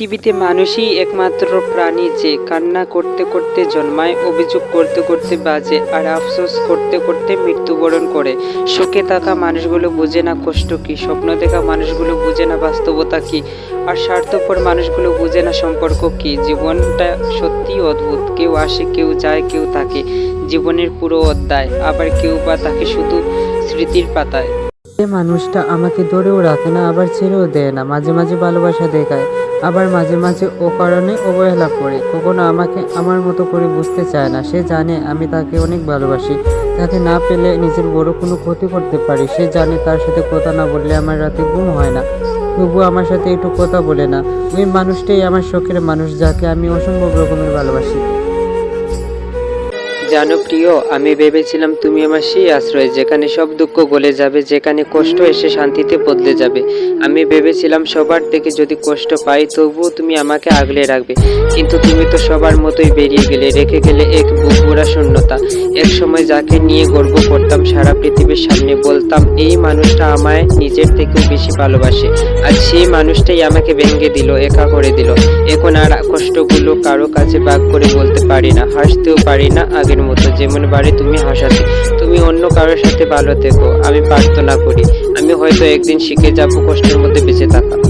পৃথিবীতে মানুষই একমাত্র প্রাণী যে কান্না করতে করতে জন্মায়, অভিযোগ করতে করতে বাজে আর আফসোস করতে করতে মৃত্যুবরণ করে। সুখে থাকা মানুষগুলো বুঝে না কষ্ট কি, স্বপ্ন দেখা মানুষগুলো বুঝে না বাস্তবতা কি, আর স্বার্থপর মানুষগুলো বুঝে না সম্পর্ক কি। জীবনটা সত্যিই অদ্ভুত, কেউ আসে, কেউ যায়, কেউ থাকে। জীবনের পুরো অধ্যায়, আবার কেউ বা তাকে শুধু স্মৃতির পাতায়। যে মানুষটা আমাকে ধরেও রাখে না, আবার ছেড়েও দেয় না, মাঝে মাঝে ভালোবাসা দেখায়, আবার মাঝে মাঝে ও কারণে অবহেলা করে। কখনো আমাকে আমার মতো করে বুঝতে চায় না। সে জানে আমি তাকে অনেক ভালোবাসি। তাকে না পেলে নিজের বড় কোনো ক্ষতি করতে পারি। সে জানে তার সাথে কথা না বললে আমার রাতে ঘুম হয় না। তবু আমার সাথে একটু কথা বলে না। ওই মানুষটাই আমার শখের মানুষ, যাকে আমি অসম্ভব রকমের ভালোবাসি। জানো প্রিয়, আমি ভেবেছিলাম তুমি আমার সেই আশ্রয়, যেখানে সব দুঃখ গলে যাবে, যেখানে কষ্ট এসে শান্তিতে বদলে যাবে। আমি ভেবেছিলাম সবার থেকে যদি কষ্ট পাই, তবুও তুমি আমাকে আগলে রাখবে। কিন্তু তুমি তো সবার মতোই বেরিয়ে গেলে, রেখে গেলে এক বুকুরা শূন্যতা। এক সময় যাকে নিয়ে গর্ব করতাম, সারা পৃথিবীর সামনে বলতাম, এই মানুষটা আমায় নিজের থেকেও বেশি ভালোবাসে। আর সেই মানুষটাই আমাকে ভেঙে দিল, একা করে দিল। এখন আর কষ্টগুলো কারও কাছে ভাগ করে বলতে পারি না, হাসতেও পারি না আগের মতো যেমন বাড়ি তুমি হাসাতে তুমি অন্য কারোর সাথে ভালো থেকো, আমি প্রার্থনা করি। আমি হয়তো একদিন শিখে যাব কষ্টের মধ্যে বেঁচে থাকা।